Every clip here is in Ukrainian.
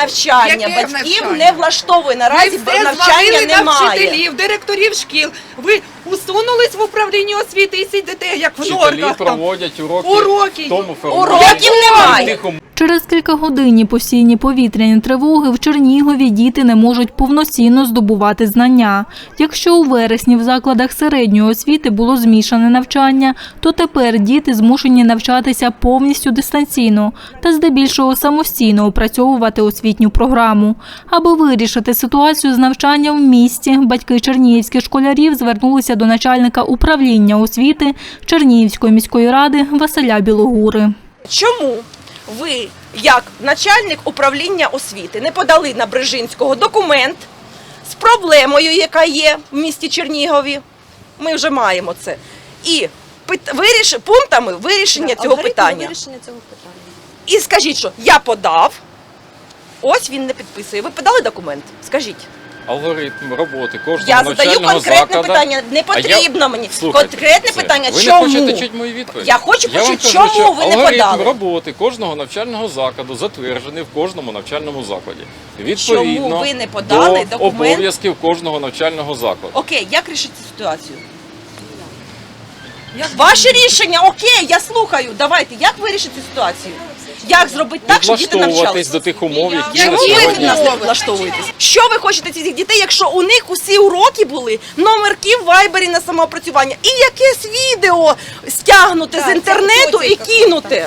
навчання. Яке Батьків навчання? не влаштовує наразі, бо навчання звалили на немає. вчителів, директорів шкіл. Ви усунулись в управлінні освіти і сидите, як в Вчителі норках. там. проводять уроки, Уроки. в тому. Уроків немає. Через кілька годин постійні повітряні тривоги в Чернігові діти не можуть повноцінно здобувати знання. Якщо у вересні в закладах середньої освіти було змішане навчання, то тепер діти змушені навчатися повністю дистанційно та здебільшого самостійно опрацьовувати освітню програму. Аби вирішити ситуацію з навчанням в місті, батьки чернігівських школярів звернулися до начальника управління освіти Чернігівської міської ради Василя Білогури. Чому ви, як начальник управління освіти, не подали на Брижинського документ з проблемою, яка є в місті Чернігові? Ми вже маємо це. І виріш... пунктами вирішення цього питання. вирішення цього питання. І скажіть, що я подав, ось він не підписує. Ви подали документ? Скажіть. Алгоритм роботи кожного Я задаю навчального конкретне закладу. питання. Не А я- потрібно мені. Слухайте, конкретне це, питання. ви чому? не хочете чути мою відповідь? Я хочу вам почути, кажу, чому що ви не алгоритм подали? роботи кожного навчального закладу затверджений в кожному навчальному закладі. Відповідно Чому ви не подали до документ? обов'язків кожного навчального закладу. Окей, як рішити цю ситуацію? Ваше рішення, окей, я слухаю. Давайте, як вирішити цю ситуацію? Як зробити так, щоб діти навчалися? до тих умов, які Чому ви сьогодні. нас не влаштовуєтесь? Що ви хочете цих дітей, якщо у них усі уроки були номерки в вайбері на самоопрацювання і якесь відео стягнути Так, з інтернету і кинути?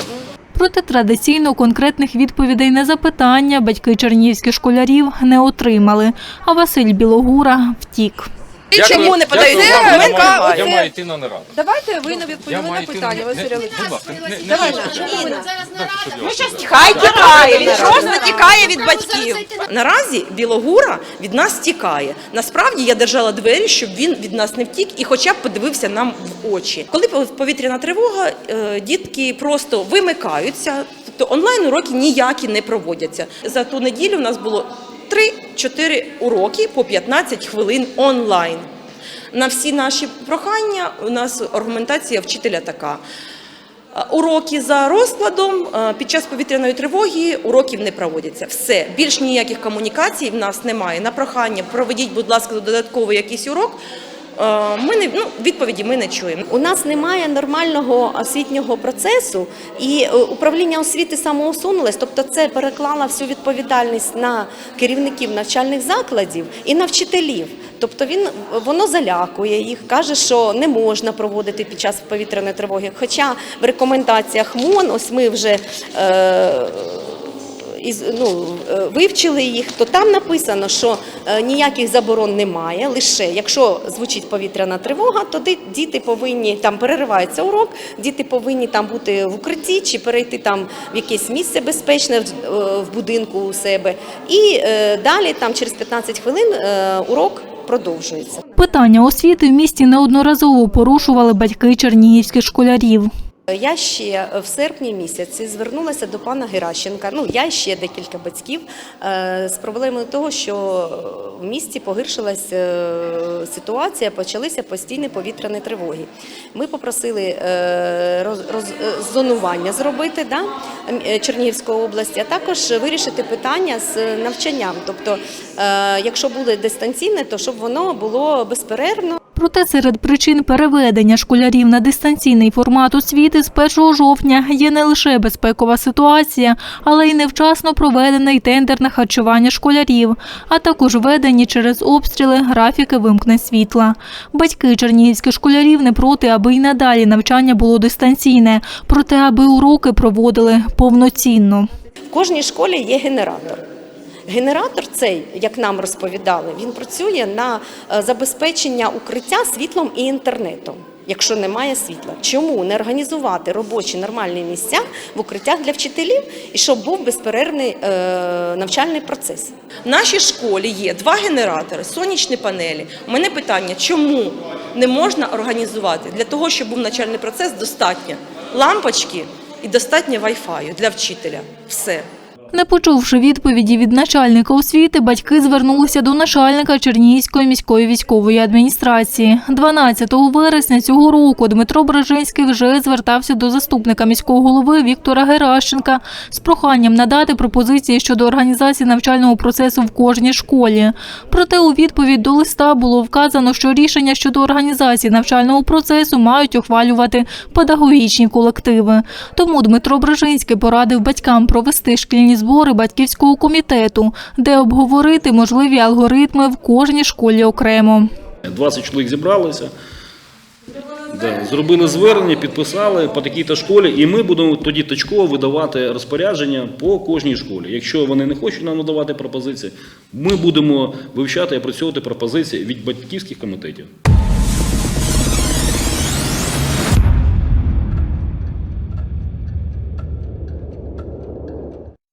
Проте традиційно конкретних відповідей на запитання батьки чернігівських школярів не отримали, а Василь Білогура втік. І чому не подають дякую документ? Я маю- йти на нараду. Давайте ви не відповіли на питання, на- Василь Олексійович. Не Давайте. сказав. Хай тікає, він просто тікає від батьків. Наразі Білогура від нас тікає. Насправді я держала двері, щоб він від нас не втік і хоча б подивився нам в очі. Коли повітряна тривога, е, дітки просто вимикаються, тобто онлайн уроки ніякі не проводяться. За ту неділю в нас було 3-4 уроки по 15 хвилин онлайн. На всі наші прохання у нас аргументація вчителя така. Уроки за розкладом під час повітряної тривоги уроків не проводяться. Все більш ніяких комунікацій в нас немає. На прохання проведіть, будь ласка, додатковий якийсь урок. Е, Ми не ну, відповіді ми не чуємо. У нас немає нормального освітнього процесу, і е, управління освіти самоусунулось, тобто це переклало всю відповідальність на керівників навчальних закладів і на вчителів. Тобто він воно залякує їх, каже, що не можна проводити під час повітряної тривоги. Хоча в рекомендаціях МОН, ось ми вже. Е, із ну е, вивчили їх, то там написано, що е, ніяких заборон немає. Лише якщо звучить повітряна тривога, то діти повинні там переривається урок, діти повинні там бути в укритті чи перейти там в якесь місце безпечне в, е, будинку у себе. І далі, там через 15 хвилин, урок продовжується. Питання освіти в місті неодноразово порушували батьки чернігівських школярів. Я ще в серпні місяці звернулася до пана Геращенка. Ну я ще декілька батьків е, з проблемою того, що в місті погіршилась е, ситуація, почалися постійні повітряні тривоги. Ми попросили е, зонування зробити да, Чернігівської області, а також вирішити питання з навчанням. Тобто, якщо буде дистанційне, то щоб воно було безперервно. Проте серед причин переведення школярів на дистанційний формат освіти з 1 жовтня є не лише безпекова ситуація, але й невчасно проведений тендер на харчування школярів, а також введені через обстріли графіки вимкнень світла. Батьки чернігівських школярів не проти, аби й надалі навчання було дистанційне, проте аби уроки проводили повноцінно. В кожній школі є генератор. Генератор цей, як нам розповідали, він працює на е, забезпечення укриття світлом і інтернетом. Якщо немає світла, чому не організувати робочі нормальні місця в укриттях для вчителів і щоб був безперервний е, навчальний процес? В нашій школі є два генератори, сонячні панелі. У мене питання, чому не можна організувати для того, щоб був навчальний процес, достатньо лампочки і достатньо вайфаю для вчителя. Все. Не почувши відповіді від начальника освіти, батьки звернулися до начальника Чернігівської міської військової адміністрації. 12 вересня цього року Дмитро Бражинський вже звертався до заступника міського голови Віктора Геращенка з проханням надати пропозиції щодо організації навчального процесу в кожній школі. Проте у відповідь до листа було вказано, що рішення щодо організації навчального процесу мають ухвалювати педагогічні колективи. Тому Дмитро Бражинський порадив батькам провести шкільні збори батьківського комітету, де обговорити можливі алгоритми в кожній школі окремо. 20 чоловік зібралися, зробили звернення, підписали по такій-то школі, і ми будемо тоді точково видавати розпорядження по кожній школі. Якщо вони не хочуть нам надавати пропозиції, ми будемо вивчати і опрацьовувати пропозиції від батьківських комітетів.